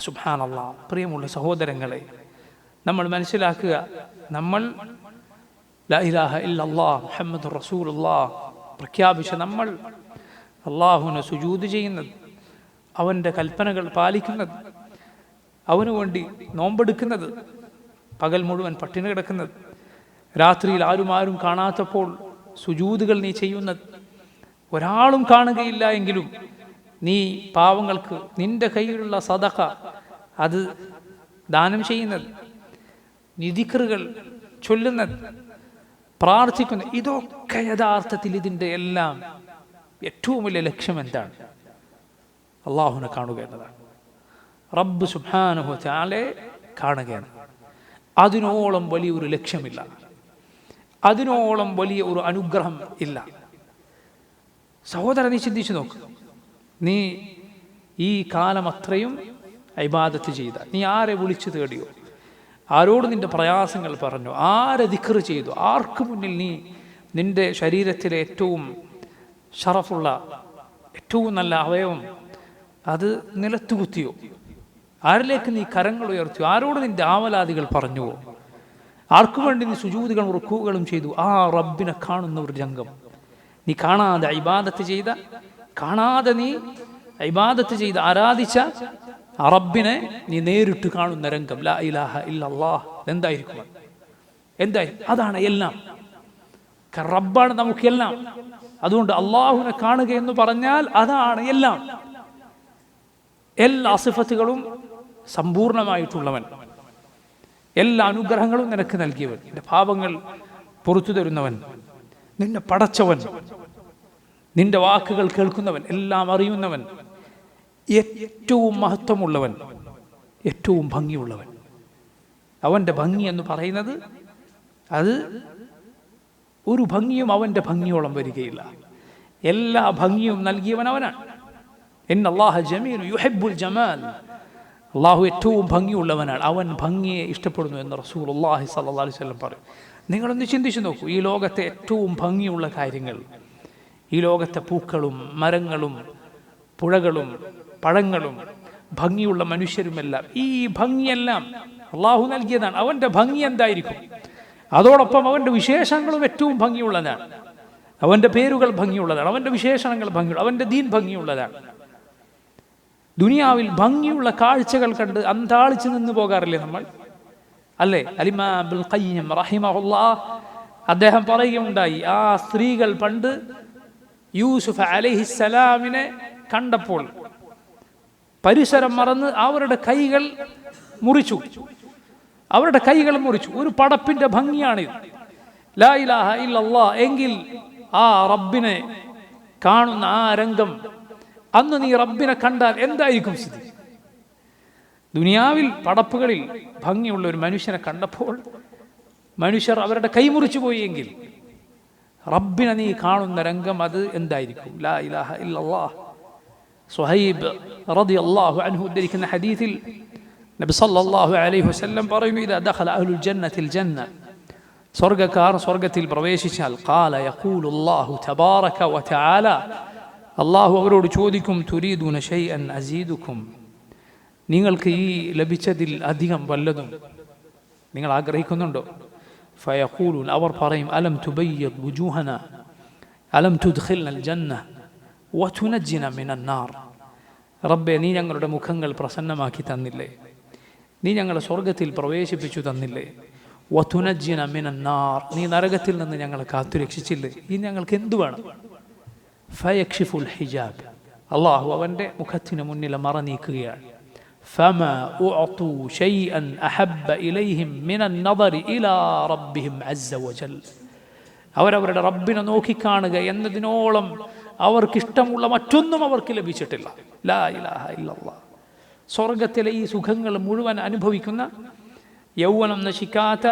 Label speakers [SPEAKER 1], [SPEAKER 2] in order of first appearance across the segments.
[SPEAKER 1] സുബാനല്ല പ്രിയമുള്ള സഹോദരങ്ങളെ നമ്മൾ മനസ്സിലാക്കുക നമ്മൾ മുഹമ്മദ് റസൂൽ പ്രഖ്യാപിച്ച നമ്മൾ അള്ളാഹുവിനെ സുജൂത് ചെയ്യുന്നത് അവന്റെ കൽപ്പനകൾ പാലിക്കുന്നത് അവനു വേണ്ടി നോമ്പെടുക്കുന്നത് പകൽ മുഴുവൻ പട്ടിണി കിടക്കുന്നത് രാത്രിയിൽ ആരും ആരും കാണാത്തപ്പോൾ സുജൂതുകൾ നീ ചെയ്യുന്നത് ഒരാളും കാണുകയില്ല എങ്കിലും നീ പാവങ്ങൾക്ക് നിന്റെ കയ്യിലുള്ള സദക അത് ദാനം ചെയ്യുന്നത് നിധിക്കറുകൾ ചൊല്ലുന്നത് പ്രാർത്ഥിക്കുന്നത് ഇതൊക്കെ യഥാർത്ഥത്തിൽ ഇതിന്റെ എല്ലാം ഏറ്റവും വലിയ ലക്ഷ്യം എന്താണ്? അള്ളാഹുവിനെ കാണുക എന്നതാണ്. റബ്ബ് സുബാനുഹു കാണുകയാണ് അതിനോളം വലിയൊരു ലക്ഷ്യമില്ല. അതിനോളം വലിയ ഒരു അനുഗ്രഹം ഇല്ല. സഹോദരനെ ചിന്തിച്ചു നോക്ക്. നീ ഈ കാലം അത്രയും ഇബാദത്ത് ചെയ്ത. നീ ആരെ വിളിച്ചു തേടിയോ? ആരോട് നിന്റെ പ്രയാസങ്ങൾ പറഞ്ഞു? ആരെ ദിക്കറ് ചെയ്തു? ആർക്ക് മുന്നിൽ നീ നിന്റെ ശരീരത്തിലെ ഏറ്റവും ഷറഫുള്ള ഏറ്റവും നല്ല അവയവം അത് നിലത്തുകുത്തിയോ? ആരിലേക്ക് നീ കരങ്ങൾ ഉയർത്തിയോ? ആരോട് നിന്റെ ആവലാദികൾ പറഞ്ഞുവോ? ആർക്കു വേണ്ടി നീ സുജൂതികളും ഉറക്കുകളും ചെയ്തു? ആ റബ്ബിനെ കാണുന്ന ഒരു രംഗം. നീ കാണാതെ ഇബാദത്ത് ചെയ്ത കാണാതെ നീ ഇബാദത്ത് ചെയ്ത് ആരാധിച്ച റബ്ബിനെ നീ നേരിട്ട് കാണുന്ന രംഗം. ലാ ഇലാഹ ഇല്ലല്ലാഹ്. എന്തായിരിക്കും? എന്തായിരിക്കും അതാണ് എല്ലാം. റബ്ബാണ് നമുക്കെല്ലാം. അതുകൊണ്ട് അള്ളാഹുവിനെ കാണുക എന്ന് പറഞ്ഞാൽ അതാണ് എല്ലാം. എല്ലാ സിഫത്തുകളും സമ്പൂർണമായിട്ടുള്ളവൻ. എല്ലാ അനുഗ്രഹങ്ങളും നിനക്ക് നൽകിയവൻ. നിന്റെ പാപങ്ങൾ പുറത്തു തരുന്നവൻ. നിന്നെ പടച്ചവൻ. നിന്റെ വാക്കുകൾ കേൾക്കുന്നവൻ എല്ലാം അറിയുന്നവൻ ഏറ്റവും മഹത്വമുള്ളവൻ ഏറ്റവും ഭംഗിയുള്ളവൻ. അവന്റെ ഭംഗി എന്ന് പറയുന്നത് അത് ഒരു ഭംഗിയും അവന്റെ ഭംഗിയോളം വരികയില്ല. എല്ലാ ഭംഗിയും നൽകിയവൻ അവനാണ്. എന്ന അള്ളാഹ ജമീൽ യുഹബുൽ ജമാൽ. അള്ളാഹു ഏറ്റവും ഭംഗിയുള്ളവനാണ്. അവൻ ഭംഗിയെ ഇഷ്ടപ്പെടുന്നു എന്ന് റസൂൽ അള്ളാഹി സല്ലാ അലൈവല്ലം പറയും. നിങ്ങളൊന്ന് ചിന്തിച്ചു നോക്കൂ ഈ ലോകത്തെ ഏറ്റവും ഭംഗിയുള്ള കാര്യങ്ങൾ ഈ ലോകത്തെ പൂക്കളും മരങ്ങളും പുഴകളും പഴങ്ങളും ഭംഗിയുള്ള മനുഷ്യരുമെല്ലാം. ഈ ഭംഗിയെല്ലാം അള്ളാഹു നൽകിയതാണ്. അവന്റെ ഭംഗി എന്തായിരിക്കും? അതോടൊപ്പം അവന്റെ വിശേഷങ്ങളും ഏറ്റവും ഭംഗിയുള്ളതാണ്. അവന്റെ പേരുകൾ ഭംഗിയുള്ളതാണ്. അവന്റെ വിശേഷണങ്ങൾ ഭംഗിയുള്ള അവന്റെ ദീൻ ഭംഗിയുള്ളതാണ്. ദുനിയാവിൽ ഭംഗിയുള്ള കാഴ്ചകൾ കണ്ട് അന്താളിച്ച് നിന്ന് പോകാറില്ലേ നമ്മൾ? അല്ലേ? അലിമാ അദ്ദേഹം പറയുകയുണ്ടായി ആ സ്ത്രീകൾ പണ്ട് യൂസുഫ് അലഹിസലാമിനെ കണ്ടപ്പോൾ പരിസരം മറന്ന് അവരുടെ കൈകൾ മുറിച്ചു. അവരുടെ കൈകൾ മുറിച്ചു. ഒരു പടപ്പിന്റെ ഭംഗിയാണിത്. ലാ ഇലാഹ എങ്കിൽ ആ റബ്ബിനെ കാണുന്ന ആ രംഗം അന്ന് നീ റബ്ബിനെ കണ്ടാൽ എന്തായിരിക്കും സ്ഥിതി? ദുനിയാവിൽ പടപ്പുകളിൽ ഭംഗിയുള്ള ഒരു മനുഷ്യനെ കണ്ടപ്പോൾ മനുഷ്യർ അവരുടെ കൈമുറിച്ചു പോയി എങ്കിൽ റബ്ബിനെ നീ കാണുന്ന രംഗം അത് എന്തായിരിക്കും? ലാ ഇലാഹ ഇല്ലല്ലാഹ്. സുഹൈബ് റളിയല്ലാഹു അൻഹു ഉദ്ധരിക്കുന്ന ഹദീസിൽ നബി സല്ലല്ലാഹു അലൈഹി വസല്ലം പറയുന്നു ഇദാ ദഖല അഹ്ലുൽ ജന്നത്തിൽ ജന്ന. സ്വർഗക്കാർ സ്വർഗത്തിൽ പ്രവേശിച്ചാൽ ഖാല യഖൂലു അല്ലാഹു തബാറക വതആല അള്ളാഹു അവരോട് ചോദിക്കും തുരീദൂന ഷൈഅൻ അസീദുക്കും. നിങ്ങൾക്ക് ഈ ലഭിച്ചതിൽ അധികം വല്ലതും നിങ്ങൾ ആഗ്രഹിക്കുന്നുണ്ടോ? ഫയഖൂലൂൻ അവർ പറയും അലം തുബയ്യദ് വുജൂഹന അലം തുദ്ഖിൽന അൽ ജന്ന വതുനജ്ജിന മിനൻ നാർ റബ്ബെ നീ ഞങ്ങളുടെ മുഖങ്ങൾ പ്രസന്നമാക്കി തന്നില്ലേ നീ ഞങ്ങളെ സ്വർഗത്തിൽ പ്രവേശിപ്പിച്ചു തന്നില്ലേ വതുനജ്ജിന മിനൻ നാർ നീ നരകത്തിൽ നിന്ന് ഞങ്ങളെ കാത്തുരക്ഷിച്ചില്ലേ ഈ ഞങ്ങൾക്ക് എന്തു വേണം ഫയക്ഷിഫുൽ ഹിജാബ് അള്ളാഹു അവൻ്റെ മുഖത്തിന് മുന്നിൽ മറ നീക്കുകയാണ് فما أعطوا شيئا أحب إليهم من النظر إلى ربهم عز وجل അവരവരുടെ റബ്ബിനെ നോക്കിക്കാണുക എന്നതിനോളം അവർക്കിഷ്ടമുള്ള മറ്റൊന്നും അവർക്ക് ലഭിച്ചിട്ടില്ല ലാ ഇലാഹ ഇല്ലല്ലാ സ്വർഗത്തിലെ ഈ സുഖങ്ങൾ മുഴുവൻ അനുഭവിക്കുന്ന യൗവനം നശിക്കാത്ത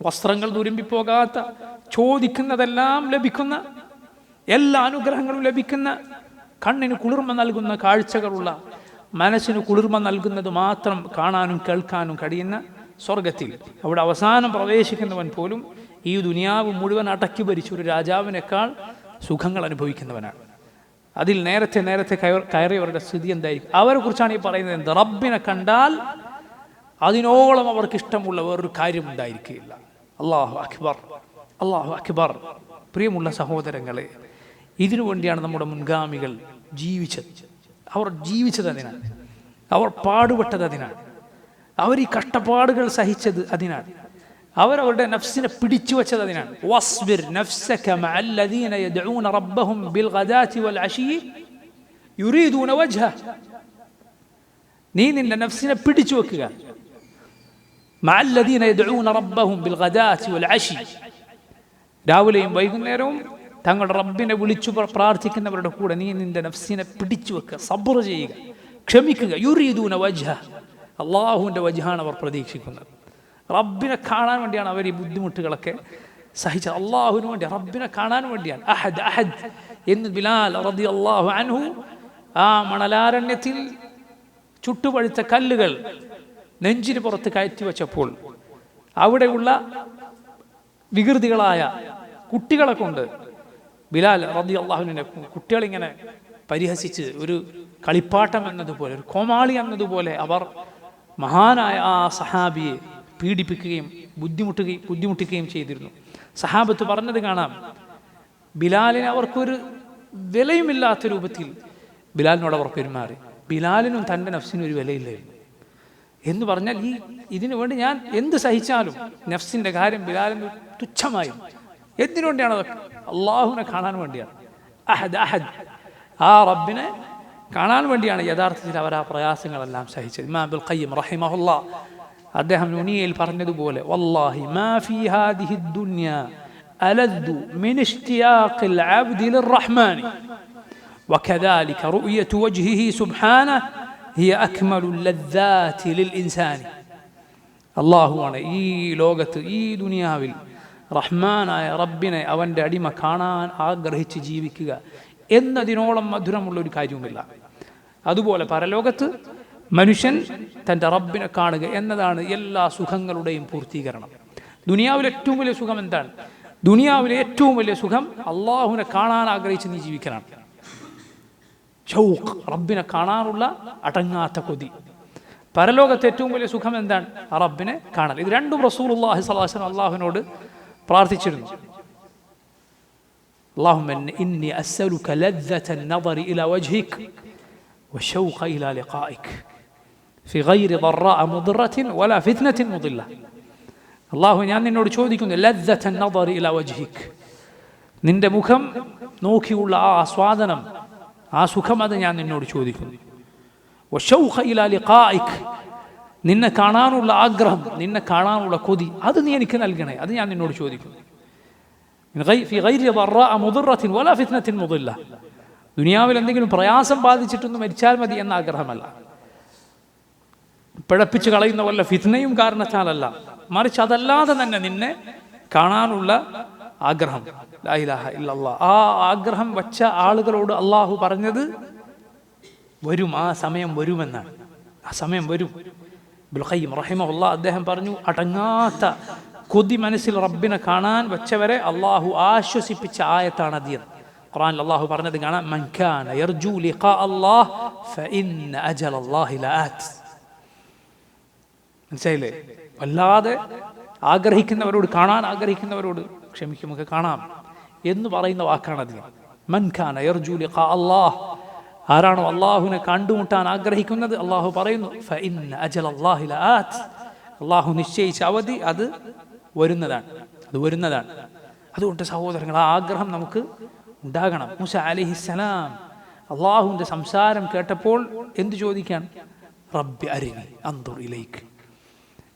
[SPEAKER 1] വസ്ത്രങ്ങൾ തുരുമ്പിപ്പോകാത്ത ചോദിക്കുന്നതെല്ലാം ലഭിക്കുന്ന എല്ലാ അനുഗ്രഹങ്ങളും ലഭിക്കുന്ന കണ്ണിന് കുളിർമ നൽകുന്ന കാഴ്ചകളുള്ള മനസ്സിന് കുളിർമ നൽകുന്നത് മാത്രം കാണാനും കേൾക്കാനും കഴിയുന്ന സ്വർഗത്തിൽ അവിടെ അവസാനം പ്രവേശിക്കുന്നവൻ പോലും ഈ ദുനിയാവ് മുഴുവൻ അടക്കി ഭരിച്ച ഒരു രാജാവിനേക്കാൾ സുഖങ്ങൾ അനുഭവിക്കുന്നവനാണ്. അതിൽ നേരത്തെ നേരത്തെ കയർ- കയറിയവരുടെ സ്ഥിതി എന്തായിരിക്കും? അവരെ കുറിച്ചാണ് ഈ പറയുന്നത് എന്ത്? റബ്ബിനെ കണ്ടാൽ അതിനോളം അവർക്ക് ഇഷ്ടമുള്ള വേറൊരു കാര്യം ഉണ്ടായിരിക്കുകയില്ല അള്ളാഹു അക്ബർ അള്ളാഹു അക്ബർ. പ്രിയമുള്ള സഹോദരങ്ങളെ ഇതിനു വേണ്ടിയാണ് നമ്മുടെ മുൻഗാമികൾ ജീവിച്ചത്. അവർ ജീവിച്ചത് അതിനാണ്. അവർ പാടുപെട്ടത് അതിനാണ്. അവർ ഈ കഷ്ടപ്പാടുകൾ സഹിച്ചത് അതിനാണ്. അവരവരുടെ നഫ്സിനെ പിടിച്ചു വെച്ചത് അതിനാണ്. വസ്ബിർ നഫ്സക മഅ അല്ലദീന യദ്ഊന റബ്ബഹും ബിൽ ഗദാതി വൽ അശീ യുരീദൂന വജ്ഹ. നീ നിന്റെ നഫ്സിനെ പിടിച്ചു വെക്കുക. മഅ അല്ലദീന യദ്ഊന റബ്ബഹും ബിൽ ഗദാതി വൽ അശീ. രാവിലെയും വൈകുന്നേരവും തങ്ങളുടെ റബ്ബിനെ വിളിച്ചു പ്രാർത്ഥിക്കുന്നവരുടെ കൂടെ നീ നിന്റെ നഫ്സിനെ പിടിച്ചു വെക്കുക സബർ ചെയ്യുക ക്ഷമിക്കുക യുരീദൂന വജ്ഹ. അള്ളാഹുവിന്റെ വജ്ഹാണ് അവർ പ്രതീക്ഷിക്കുന്നത്. റബ്ബിനെ കാണാൻ വേണ്ടിയാണ് അവർ ഈ ബുദ്ധിമുട്ടുകളൊക്കെ സഹിച്ചത്. അള്ളാഹുവിന് വേണ്ടി റബ്ബിനെ കാണാൻ വേണ്ടിയാണ്. അഹദ് അഹദ് എന്ന് ബിലാൽ റതി അള്ളാഹു അൻഹു ആ മണലാരണ്യത്തിൽ ചുട്ടുപഴുത്ത കല്ലുകൾ നെഞ്ചിന് പുറത്ത് കയറ്റി വെച്ചപ്പോൾ അവിടെയുള്ള വികൃതികളായ കുട്ടികളെ കൊണ്ട് ബിലാൽ റതി അള്ളാഹുവിനെ കുട്ടികളിങ്ങനെ പരിഹസിച്ച് ഒരു കളിപ്പാട്ടം എന്നതുപോലെ ഒരു കോമാളി എന്നതുപോലെ അവർ മഹാനായ ആ സഹാബിയെ പീഡിപ്പിക്കുകയും ബുദ്ധിമുട്ടുകയും ബുദ്ധിമുട്ടിക്കുകയും ചെയ്തിരുന്നു. സഹാബത്ത് പറഞ്ഞത് കാണാം ബിലാലിന് അവർക്കൊരു വിലയുമില്ലാത്ത രൂപത്തിൽ ബിലാലിനോട് അവർ പെരുമാറി. ബിലാലിനും തന്റെ നഫ്സിനും ഒരു വിലയില്ലായിരുന്നു. എന്ന് പറഞ്ഞാൽ ഈ ഇതിനു വേണ്ടി ഞാൻ എന്ത് സഹിച്ചാലും നഫ്സിന്റെ കാര്യം ബിലാലിന് തുച്ഛമായി എന്തിനു വേണ്ടിയാണ് അതൊക്കെ അള്ളാഹുവിനെ കാണാൻ വേണ്ടിയാണ് അഹദ് അഹദ് ആ റബ്ബിനെ കാണാൻ വേണ്ടിയാണ് യഥാർത്ഥത്തിൽ അവർ ആ പ്രയാസങ്ങളെല്ലാം സഹിച്ചത് ഇമാം അബ്ദുൽ ഖയ്യിം റഹിമഹുല്ല അദ്ദേഹം നുനിയയിൽ പറഞ്ഞതുപോലെ വല്ലാഹി മാ ഫീ ഹാദിഹി ദുനിയ അലദ്ദു മിൻ ഇഷ്തിയാഖിൽ അബ്ദി ലിർറഹ്മാനി وكذلك رؤية وجهه سبحانه هي أكمل اللذات للإنسان അള്ളാഹുവാണ് ഈ ലോകത്ത് ഈ ദുനിയാവിൽ റഹ്മാനായ റബ്ബിനെ അവന്റെ അടിമ കാണാൻ ആഗ്രഹിച്ച് ജീവിക്കുക എന്നതിനോളം മധുരമുള്ള ഒരു കാര്യവുമില്ല. അതുപോലെ പരലോകത്ത് മനുഷ്യൻ തന്റെ റബ്ബിനെ കാണുക എന്നതാണ് എല്ലാ സുഖങ്ങളുടെയും പൂർത്തീകരണം. ദുനിയാവിലെ ഏറ്റവും വലിയ സുഖം എന്താണ്? ദുനിയാവിലെ ഏറ്റവും വലിയ സുഖം അള്ളാഹുവിനെ കാണാൻ ആഗ്രഹിച്ച് നീ ജീവിക്കാനാണ് ഷൗഖ് റബ്ബിനെ കാണാനുള്ള അടങ്ങാത്ത കൊതി. പരലോകത്തെ ഏറ്റവും വലിയ സുഖം എന്താണ്? റബ്ബിനെ കാണൽ. ഇത് രണ്ടും റസൂൽ അള്ളാഹി അള്ളാഹുവിനോട് പ്രാർത്ഥിച്ചിരുന്നു اللهم إن- إني أسألك لذة النظر إلى وجهك والشوق إلى لقائك في غير ضراء مضرة ولا فتنة مضلة الله ഞാൻ നിന്നോട് ചോദിക്കുന്നു ലദ്ദത്ത النظر إلى وجهك നിന്റെ മുഖം നോക്കിയുള്ള ആ ആസ്വാദനം ആ സുഖം അത് ഞാൻ നിന്നോട് ചോദിക്കുന്നു വശൗഖ ഇലാ ലിഖായിക് നിന്നെ കാണാനുള്ള ആഗ്രഹം നിന്നെ കാണാനുള്ള കൊതി അത് നീ എനിക്ക് നൽകണേ അത് ഞാൻ നിന്നോട് ചോദിക്കുന്നു ദുനിയാവിൽ എന്തെങ്കിലും പ്രയാസം ബാധിച്ചിട്ടൊന്നും മരിച്ചാൽ മതി എന്ന ആഗ്രഹമല്ല. പിഴപ്പിച്ച് കളയുന്ന വല്ല ഫിത്നയും കാരണത്താലല്ല. മറിച്ച് അതല്ലാതെ തന്നെ നിന്നെ കാണാനുള്ള ആഗ്രഹം. ഇല്ലല്ലാ ആ ആഗ്രഹം വച്ച ആളുകളോട് അള്ളാഹു പറഞ്ഞത് വരും ആ സമയം വരുമെന്നാണ്. ആ സമയം വരും. ബുൽഖയ്യം റഹിമഹുല്ല അദ്ദേഹം പറഞ്ഞു അടങ്ങാത്ത കൊതി മനസ്സിൽ റബ്ബിനെ കാണാൻ വെച്ചവരെ അള്ളാഹു ആശ്വസിപ്പിച്ച ആയത്താണ് എന്ന്. ഖുർആനിൽ അള്ളാഹു പറഞ്ഞത് കാണാം "മൻ യർജു ലിഖാ അല്ലാഹ് ഫഇന്ന അജൽ അല്ലാഹി ലആത്." മനസ്സിലായില്ലേ വല്ലാതെ ആഗ്രഹിക്കുന്നവരോട് കാണാൻ ആഗ്രഹിക്കുന്നവരോട് ക്ഷമിക്കുമൊക്കെ കാണാം എന്ന് പറയുന്ന വാക്കാണ് അത് മൻഖാന യർജു ലിഖാ അല്ലാഹ് ആരാണോ അള്ളാഹുവിനെ കണ്ടുമുട്ടാൻ ആഗ്രഹിക്കുന്നത്? അള്ളാഹു പറയുന്നു അള്ളാഹു നിശ്ചയിച്ച അവധി അത് വരുന്നതാണ്. അത് വരുന്നതാണ്. അതുകൊണ്ട് സഹോദരങ്ങൾ ആ ആഗ്രഹം നമുക്ക് ഉണ്ടാകണം. മൂസ അലിഹിസലാം അള്ളാഹുവിന്റെ സംസാരം കേട്ടപ്പോൾ എന്തു ചോദിക്കാൻ? റബ്ബി അരിനി അന്തുർ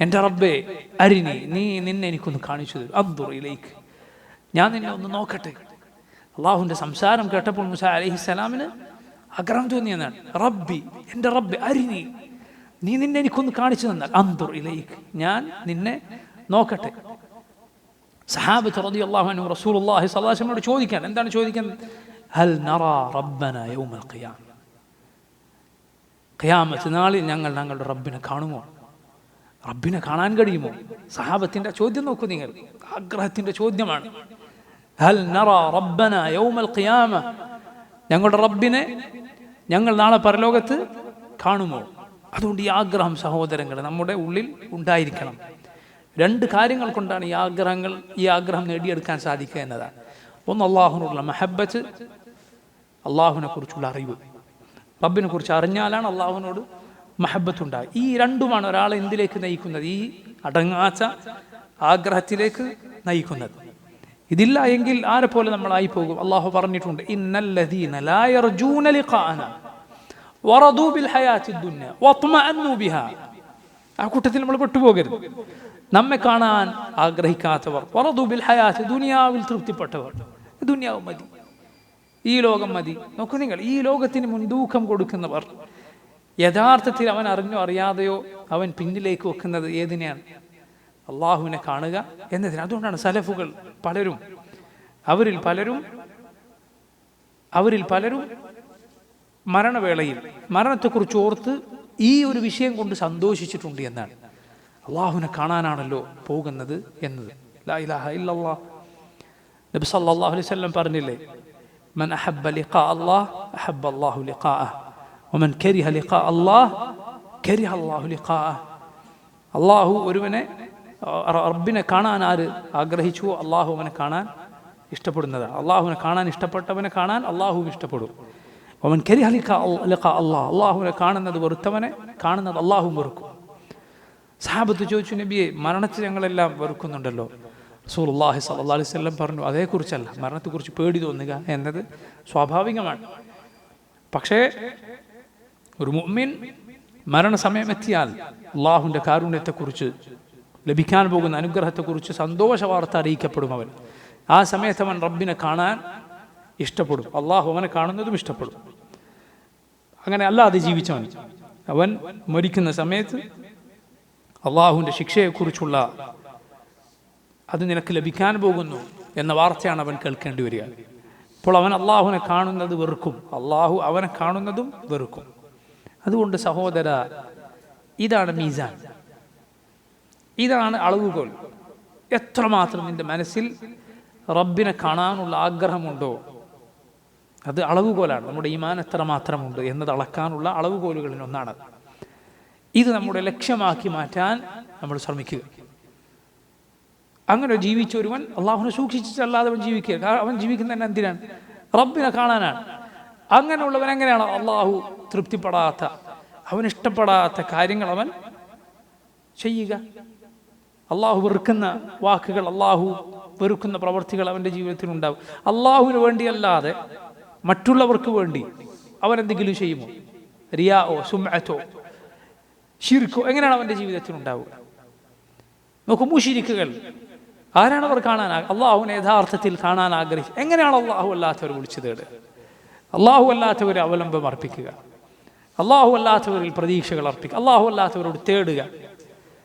[SPEAKER 1] എന്റെ റബ്ബെ അരിനി നീ നിന്നെ എനിക്കൊന്ന് കാണിച്ചു തരും. അന്തുർ ഞാൻ നിന്നെ ഒന്ന് നോക്കട്ടെ. അള്ളാഹുവിന്റെ സംസാരം കേട്ടപ്പോൾ മുസ അലഹിസ്സലാമിന് ആഗ്രഹം തോന്നിയെന്നാണ് റബ്ബി എന്റെ റബ്ബി അരിനി നീ. നിന്നെ എനിക്കൊന്ന് കാണിച്ചു തന്നാൽ. അന്തുർ ഇലേക്ക്. ഞാൻ നിന്നെ നോക്കട്ടെ. സഹാബത്ത് റതി അള്ളാഹു റസൂൽ അള്ളാഹി ചോദിക്കാൻ എന്താണ് ചോദിക്കാൻ ഹൽ നറ റബ്ബന യൗമൽ ഖിയാമ. ഖിയാമത്ത് നാളിൽ ഞങ്ങൾ ഞങ്ങളുടെ റബ്ബിനെ കാണുമോ? റബ്ബിനെ കാണാൻ കഴിയുമോ? സഹാബത്തിന്റെ ചോദ്യം നോക്കൂ നിങ്ങൾ. ആഗ്രഹത്തിന്റെ ചോദ്യമാണ്. ഹൽ നറ റബ്ബന യൗമൽ ഖിയാമ. ഞങ്ങളുടെ റബ്ബിനെ ഞങ്ങൾ നാളെ പരലോകത്ത് കാണുമോ? അതുകൊണ്ട് ഈ ആഗ്രഹം സഹോദരങ്ങൾ നമ്മുടെ ഉള്ളിൽ ഉണ്ടായിരിക്കണം. രണ്ട് കാര്യങ്ങൾ കൊണ്ടാണ് ഈ ആഗ്രഹങ്ങൾ ഈ ആഗ്രഹം നേടിയെടുക്കാൻ സാധിക്കുക എന്നതാണ്. ഒന്ന് അള്ളാഹുനുള്ള മെഹബത്ത് അള്ളാഹുവിനെ കുറിച്ചുള്ള അറിവ്. റബ്ബിനെ കുറിച്ച് അറിഞ്ഞാലാണ് അള്ളാഹുവിനോട് മഹബത്ത് ഉണ്ടാകുക ഈ രണ്ടുമാണ് ഒരാളെ എന്തിലേക്ക് നയിക്കുന്നത്? ഈ അടങ്ങാച്ച ആഗ്രഹത്തിലേക്ക് നയിക്കുന്നത്. ഇതില്ല എങ്കിൽ ആരെ പോലെ നമ്മളായി പോകും? അള്ളാഹു പറഞ്ഞിട്ടുണ്ട് ഇന്നല്ലദീന വറദൂ ബിൽ ബിഹാ. ആ കൂട്ടത്തിൽ നമ്മൾ പെട്ടുപോകരുത്. നമ്മെ കാണാൻ ആഗ്രഹിക്കാത്തവർ വറദൂ ബിൽ ദുനിയാവിൽ തൃപ്തിപ്പെട്ടവർ. ദുനിയാവ് മതി. ഈ ലോകം മതി. നോക്കൂ നിങ്ങൾ ഈ ലോകത്തിന് മുൻതൂക്കം കൊടുക്കുന്നവർ യഥാർത്ഥത്തിൽ അവൻ അറിഞ്ഞോ അറിയാതെയോ അവൻ പിന്നിലേക്ക് വെക്കുന്നത് ഏതിനെയാണ്? അള്ളാഹുവിനെ കാണുക എന്നതിന്. അതുകൊണ്ടാണ് സലഫുകൾ പലരും അവരിൽ പലരും അവരിൽ പലരും മരണവേളയിൽ മരണത്തെക്കുറിച്ച് ഓർത്ത് ഈ ഒരു വിഷയം കൊണ്ട് സന്തോഷിച്ചിട്ടുണ്ട് എന്നാണ്. അള്ളാഹുവിനെ കാണാനാണല്ലോ പോകുന്നത് എന്നത്. നബി സല്ലല്ലാഹു അലൈഹി വസല്ലം പറഞ്ഞില്ലേ മൻ അഹബ്ബ ലിഖാ അല്ലാഹ് അഹബ്ബ അല്ലാഹു ലിഖാഅഹ് വമൻ കരിഹ ലിഖാ അല്ലാഹ് കരിഹ അല്ലാഹു ലിഖാഅഹ് അള്ളാഹു ഒരുവനെ റബ്ബിനെ കാണാൻ ആര് ആഗ്രഹിച്ചുവോ അള്ളാഹു അവനെ കാണാൻ ഇഷ്ടപ്പെടുന്നതാണ് അള്ളാഹുവിനെ കാണാൻ ഇഷ്ടപ്പെട്ടവനെ കാണാൻ അള്ളാഹു ഇഷ്ടപ്പെടും. അവൻ കരി ഹലിക്ക അള്ളാഹ് അള്ളാഹുവിനെ കാണുന്നത് വെറുത്തവനെ കാണുന്നത് അള്ളാഹു വെറുക്കും. സഹാബത്ത് ചോദിച്ചു നബിയെ മരണത്തെ ഞങ്ങളെല്ലാം വെറുക്കുന്നുണ്ടല്ലോ. റസൂലുള്ളാഹി സ്വല്ലല്ലാഹി അലൈഹി സ്വല്ലം പറഞ്ഞു അതേക്കുറിച്ചല്ല മരണത്തെക്കുറിച്ച് പേടി തോന്നുക എന്നത് സ്വാഭാവികമാണ്. പക്ഷേ ഒരു മുഅ്മിൻ മരണസമയം എത്തിയാൽ അള്ളാഹുവിന്റെ കാരുണ്യത്തെക്കുറിച്ച് ലഭിക്കാൻ പോകുന്ന അനുഗ്രഹത്തെക്കുറിച്ച് സന്തോഷ വാർത്ത അറിയിക്കപ്പെടും അവൻ. ആ സമയത്ത് അവൻ റബ്ബിനെ കാണാൻ ഇഷ്ടപ്പെടും. അള്ളാഹു അവനെ കാണുന്നതും ഇഷ്ടപ്പെടും. അങ്ങനെ അല്ലാതെ ജീവിച്ചവൻ. അവൻ മരിക്കുന്ന സമയത്ത് അള്ളാഹുവിന്റെ ശിക്ഷയെക്കുറിച്ചുള്ള അത് നിനക്ക് ലഭിക്കാൻ പോകുന്നു എന്ന വാർത്തയാണ് അവൻ കേൾക്കേണ്ടി വരിക. അപ്പോൾ അവൻ അള്ളാഹുവിനെ കാണുന്നത് വെറുക്കും. അള്ളാഹു അവനെ കാണുന്നതും വെറുക്കും. അതുകൊണ്ട് സഹോദര ഇതാണ് മീസാൻ. ഇതാണ് അളവുകോൽ. എത്രമാത്രം എന്റെ മനസ്സിൽ റബ്ബിനെ കാണാനുള്ള ആഗ്രഹമുണ്ടോ? അത് അളവുകോലാണ്. നമ്മുടെ ഈമാൻ എത്ര മാത്രമുണ്ട് എന്നത് അളക്കാനുള്ള അളവുകോലുകളിൽ ഒന്നാണ്. ഇത് നമ്മുടെ ലക്ഷ്യമാക്കി മാറ്റാൻ നമ്മൾ ശ്രമിക്കുക. അങ്ങനെ ജീവിച്ച ഒരുവൻ അള്ളാഹുനെ സൂക്ഷിച്ചിട്ടല്ലാതെ അവൻ ജീവിക്കുക. അവൻ ജീവിക്കുന്ന തന്നെ എന്തിനാണ്? റബ്ബിനെ കാണാനാണ്. അങ്ങനെയുള്ളവൻ എങ്ങനെയാണ്? അള്ളാഹു തൃപ്തിപ്പെടാത്ത അവൻ ഇഷ്ടപ്പെടാത്ത കാര്യങ്ങൾ അവൻ ചെയ്യുക. അള്ളാഹു വെറുക്കുന്ന വാക്കുകൾ അള്ളാഹു വെറുക്കുന്ന പ്രവർത്തികൾ അവന്റെ ജീവിതത്തിൽ ഉണ്ടാവും അള്ളാഹുവിന് വേണ്ടിയല്ലാതെ മറ്റുള്ളവർക്ക് വേണ്ടി അവൻ എന്തെങ്കിലും ചെയ്യുമോ? റിയാവോ സുമഅത്തോ ഷിർക്കോ എങ്ങനെയാണ് അവന്റെ ജീവിതത്തിൽ ഉണ്ടാവുക നോക്കൂ മുഷിരിക്കുകൾ. ആരാണ് അവർ കാണാൻ അള്ളാഹുവിനെ യഥാർത്ഥത്തിൽ കാണാൻ ആഗ്രഹിച്ചു എങ്ങനെയാണ് അള്ളാഹു അല്ലാത്തവർ വിളിച്ചു തേട് അള്ളാഹു അല്ലാത്തവരെ അവലംബം അർപ്പിക്കുക. അള്ളാഹു അല്ലാത്തവരിൽ പ്രതീക്ഷകൾ അർപ്പിക്കുക. അള്ളാഹു അല്ലാത്തവരോട് തേടുക.